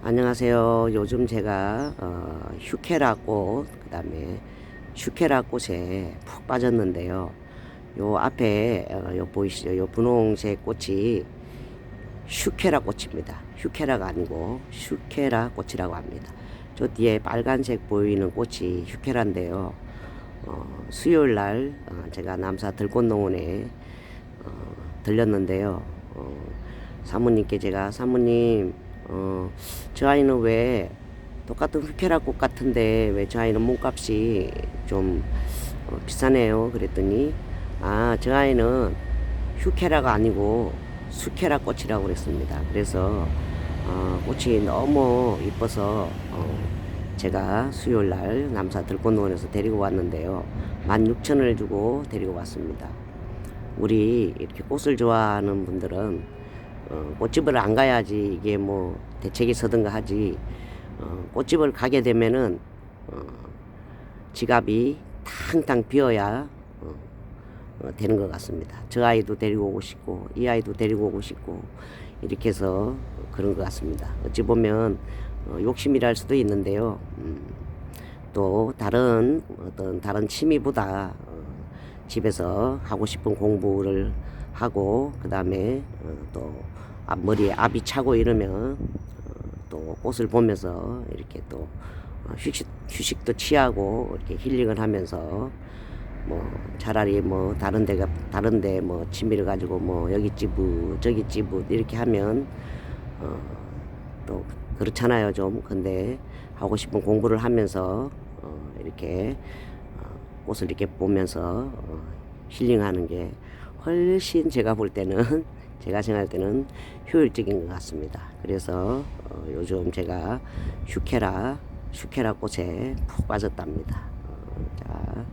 안녕하세요. 요즘 제가 어, 휴케라 꽃, 그 다음에 슈케라 꽃에 푹 빠졌는데요. 요 앞에 어, 요 보이시죠? 요 분홍색 꽃이 슈케라 꽃입니다. 휴케라가 아니고 슈케라 꽃이라고 합니다. 저 뒤에 빨간색 보이는 꽃이 휴케라인데요. 어, 수요일 날 어, 제가 남사 들꽃농원에 어, 들렸는데요. 어, 사모님께 제가 사모님 어, 저 아이는 왜 똑같은 휴케라 꽃 같은데 왜 저 아이는 몸값이 좀 어, 비싸네요. 그랬더니 아 저 아이는 휴케라가 아니고 수케라 꽃이라고 그랬습니다. 그래서 어, 꽃이 너무 이뻐서 어, 제가 수요일 날 남사 들꽃농원에서 데리고 왔는데요. 16,000원을 주고 데리고 왔습니다. 우리 이렇게 꽃을 좋아하는 분들은 어, 꽃집을 안 가야지 이게 뭐 대책이 서든가 하지 어, 꽃집을 가게 되면은 어, 지갑이 탕탕 비어야 어, 어, 되는 것 같습니다. 저 아이도 데리고 오고 싶고 이 아이도 데리고 오고 싶고 이렇게 해서 그런 것 같습니다. 어찌 보면 어, 욕심이랄 수도 있는데요. 음, 또 다른 어떤 다른 취미보다 어, 집에서 하고 싶은 공부를 하고 그 다음에 어, 또 앞- 머리에 압이 차고 이러면 어, 또 꽃을 보면서 이렇게 또 어, 휴식 휴식도 취하고 이렇게 힐링을 하면서 뭐 차라리 뭐 다른 데가 다른 데 뭐 취미를 가지고 뭐 여기 찌부 저기 찌부 이렇게 하면 어 또 그렇잖아요 좀. 근데 하고 싶은 공부를 하면서 어 이렇게 어 꽃을 이렇게 보면서 어 힐링하는 게 훨씬 제가 볼 때는 제가 생각할 때는 효율적인 것 같습니다. 그래서 어 요즘 제가 슈케라 슈케라 꽃에 푹 빠졌답니다. 어 자.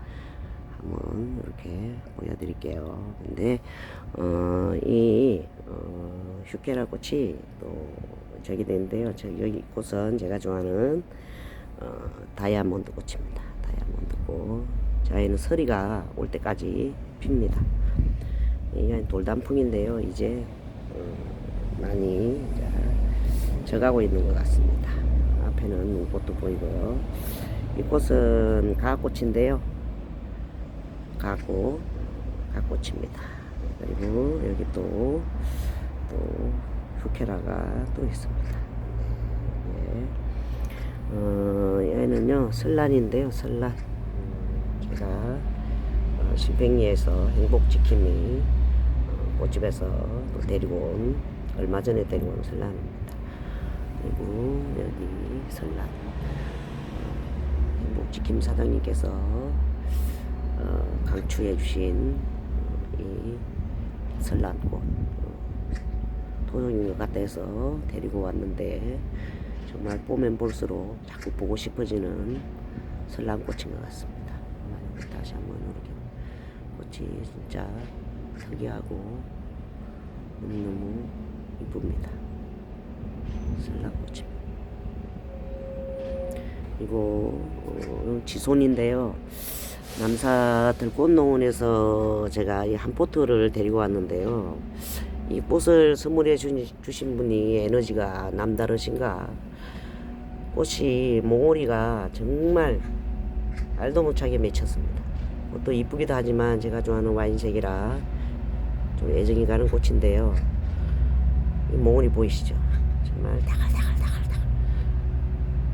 한번 이렇게 보여드릴게요. 근데 어, 이 어, 휴케라 꽃이 또 저기 되는데요. 저 여기 꽃은 제가 좋아하는 어, 다이아몬드 꽃입니다. 다이아몬드 꽃. 저희는 서리가 올 때까지 핍니다. 이게 돌단풍인데요. 이제 어, 많이 져가고 있는 것 같습니다. 앞에는 눈꽃도 보이고요. 이 꽃은 가꽃인데요. 가고 가꽃입니다. 그리고 여기 또 또 후케라가 또 있습니다. 네. 어, 얘는요 설란인데요 설란. 제가 어, 신팽리에서 행복지킴이 어, 꽃집에서 또 데리고 온 얼마 전에 데리고 온 설란입니다. 그리고 여기 설란. 어, 행복지킴 사장님께서 어, 강추해 주신 어, 이 설란꽃 어, 토종인 것 같아서 데리고 왔는데 정말 보면 볼수록 자꾸 보고 싶어지는 설란꽃인 것 같습니다. 다시 한번 이렇게 꽃이 진짜 특이하고 너무너무 이쁩니다. 설란꽃입니다. 이거 어, 지손인데요. 남사 들 꽃농원에서 제가 이 한 포트를 데리고 왔는데요. 이 꽃을 선물해 주- 주신 분이 에너지가 남다르신가. 꽃이 몽오리가 정말 알도 못하게 맺혔습니다. 꽃도 이쁘기도 하지만 제가 좋아하는 와인색이라 좀 애정이 가는 꽃인데요. 이 몽오리 보이시죠? 정말 다갈다갈다갈다갈.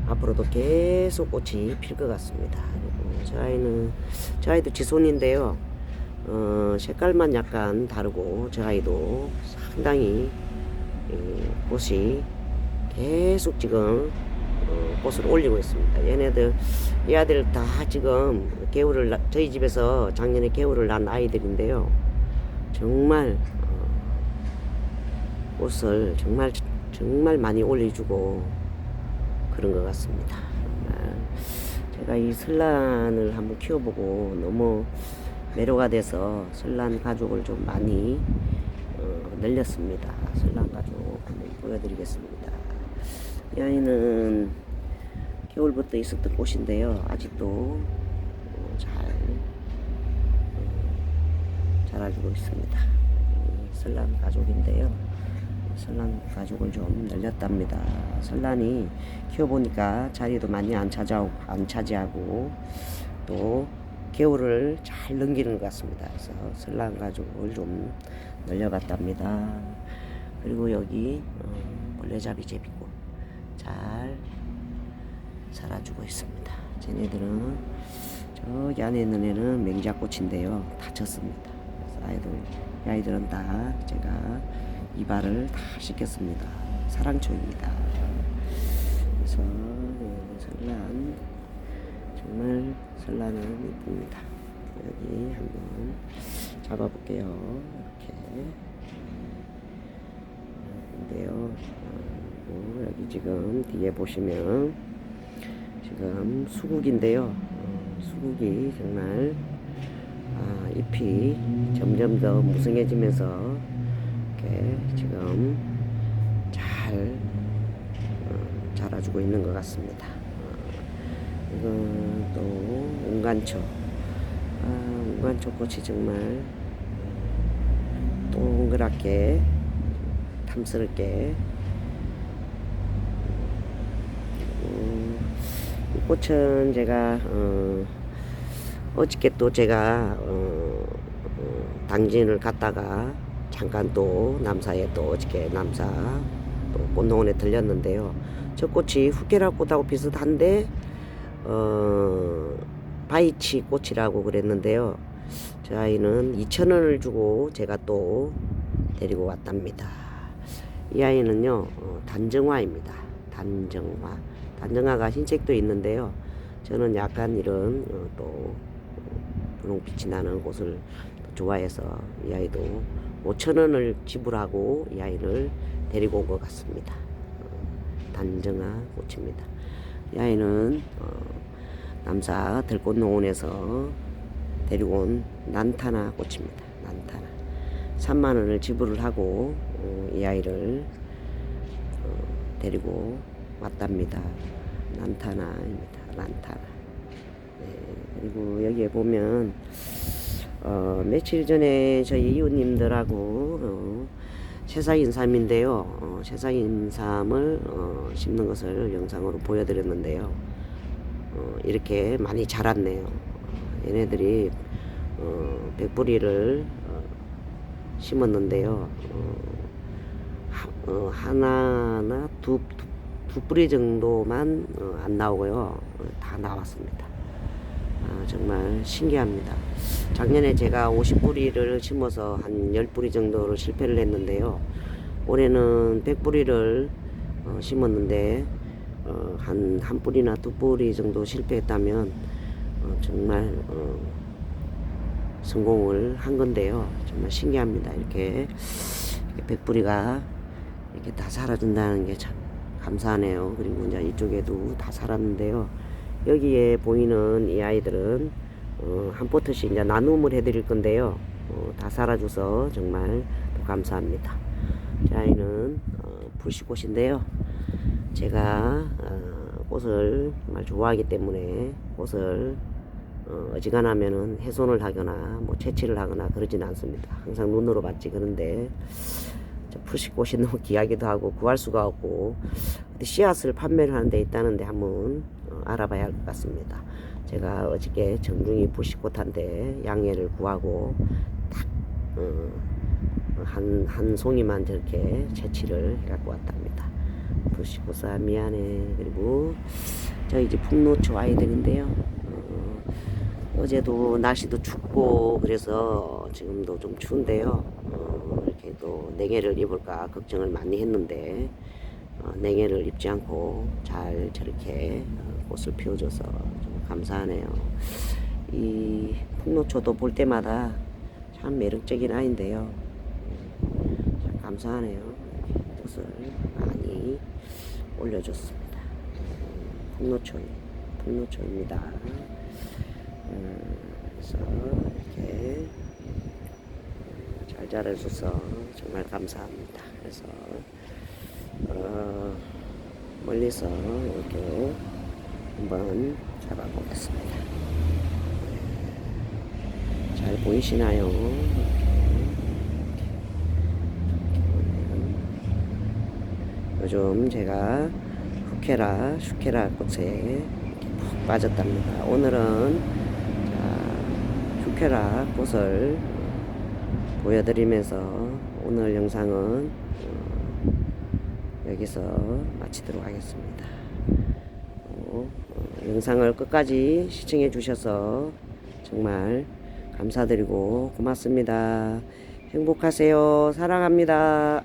앞으로도 계속 꽃이 필 것 같습니다. 그리고 저 아이는 저 아이도 지손인데요. 어, 색깔만 약간 다르고 저 아이도 상당히 이 꽃이 계속 지금 어, 꽃을 올리고 있습니다. 얘네들 이 아들 다 지금 개울을 나- 저희 집에서 작년에 개울을 난 아이들인데요. 정말 어, 꽃을 정말 정말 많이 올려주고 그런 것 같습니다. 제가 이 설란을 한번 키워보고 너무 매료가 돼서 설란 가족을 좀 많이 어, 늘렸습니다. 설란 가족 한번 보여드리겠습니다. 이 아이는 겨울부터 있었던 꽃인데요. 아직도 어, 잘 어, 자라주고 있습니다. 이 설란 가족인데요. 설란 가족을 좀 늘렸답니다. 설란이 키워보니까 자리도 많이 안 차지하고, 안 차지하고 또 겨울을 잘 넘기는 것 같습니다. 그래서 설란 가족을 좀 늘려봤답니다. 그리고 여기 어, 벌레잡이 제비꽃 잘 살아주고 있습니다. 쟤네들은 저기 안에 있는 애는 맹자꽃인데요. 다쳤습니다. 아이들, 이 아이들은 다 제가 이발을 다 시켰습니다. 사랑초입니다. 그래서 예, 설란 정말 설란은 이쁩니다. 여기 한번 잡아볼게요. 이렇게. 근데요, 어, 여기 지금 뒤에 보시면 지금 수국인데요. 어, 수국이 정말 아, 잎이 점점 더 무성해지면서 이렇게 지금 잘 어, 자라주고 있는 것 같습니다. 어, 이건 또 운간초. 아, 운간초 꽃이 정말 동그랗게 탐스럽게 음, 이 꽃은 제가 어, 어저께 또 제가 어, 어, 당진을 갔다가 잠깐 또 남사에 또 어저께 남사 또 꽃농원에 들렸는데요. 저 꽃이 후케라 꽃하고 비슷한데 어, 바이치 꽃이라고 그랬는데요. 저 아이는 2,000원을 주고 제가 또 데리고 왔답니다. 이 아이는요, 어, 단정화입니다. 단정화. 단정화가 흰색도 있는데요. 저는 약간 이런 어, 또 분홍빛이 나는 곳을 좋아해서 이 아이도 5,000원을 지불하고 이 아이를 데리고 온 것 같습니다. 어, 단정화 꽃입니다. 이 아이는 어, 남사 들꽃농원에서 데리고 온 난타나 꽃입니다. 난타나. 3만 원을 지불을 하고 어, 이 아이를 어, 데리고 왔답니다. 난타나입니다. 난타나. 네, 그리고 여기에 보면 어, 며칠 전에 저희 이웃님들하고 어, 새싹인삼인데요. 어, 새싹인삼을 어, 심는 것을 영상으로 보여드렸는데요. 어, 이렇게 많이 자랐네요. 어, 얘네들이 어, 백뿌리를 어, 심었는데요. 어, 하, 어, 하나나 두, 두, 두 뿌리 정도만 어, 안 나오고요. 어, 다 나왔습니다. 아, 정말 신기합니다. 작년에 제가 50뿌리를 심어서 한 10뿌리 정도를 실패를 했는데요. 올해는 100뿌리를 어, 심었는데 어, 한, 한 뿌리나 두 뿌리 정도 실패했다면 어, 정말 어, 성공을 한 건데요. 정말 신기합니다. 이렇게, 이렇게 백뿌리가 이렇게 다 사라진다는 게 참 감사하네요. 그리고 이제 이쪽에도 다 살았는데요. 여기에 보이는 이 아이들은 어, 한 포트씩 이제 나눔을 해드릴 건데요. 어, 다 살아줘서 정말 또 감사합니다. 이 아이는 어, 불시꽃인데요. 제가 어, 꽃을 정말 좋아하기 때문에 꽃을 어, 어지간하면은 훼손을 하거나 뭐 채취를 하거나 그러진 않습니다. 항상 눈으로 봤지 그런데 저 푸시꽃이 너무 귀하기도 하고 구할 수가 없고 씨앗을 판매를 하는 데 있다는데 한번 어, 알아봐야 할 것 같습니다. 제가 어저께 정중히 푸시꽃한테 양해를 구하고 딱 한 한 송이만 저렇게 채취를 해갖고 왔답니다. 푸시꽃아 미안해. 그리고 저 이제 풍노초 아이들인데요. 어, 어제도 날씨도 춥고 그래서 지금도 좀 추운데요. 어, 이렇게 또 냉해를 입을까 걱정을 많이 했는데 어, 냉해를 입지 않고 잘 저렇게 어, 꽃을 피워줘서 좀 감사하네요. 이 풍노초도 볼 때마다 참 매력적인 아이인데요. 음, 참 감사하네요. 꽃을 많이 올려줬습니다. 음, 풍노초, 풍노초입니다. 음, 그래서 이렇게 잘 자라줘서 정말 감사합니다. 그래서 어, 멀리서 이렇게 한번 잡아보겠습니다. 잘 보이시나요? 요즘 제가 후케라, 슈케라 꽃에 푹 빠졌답니다. 오늘은 자, 슈케라 꽃을 보여드리면서 오늘 영상은 어, 여기서 마치도록 하겠습니다. 어, 어, 영상을 끝까지 시청해 주셔서 정말 감사드리고 고맙습니다. 행복하세요. 사랑합니다.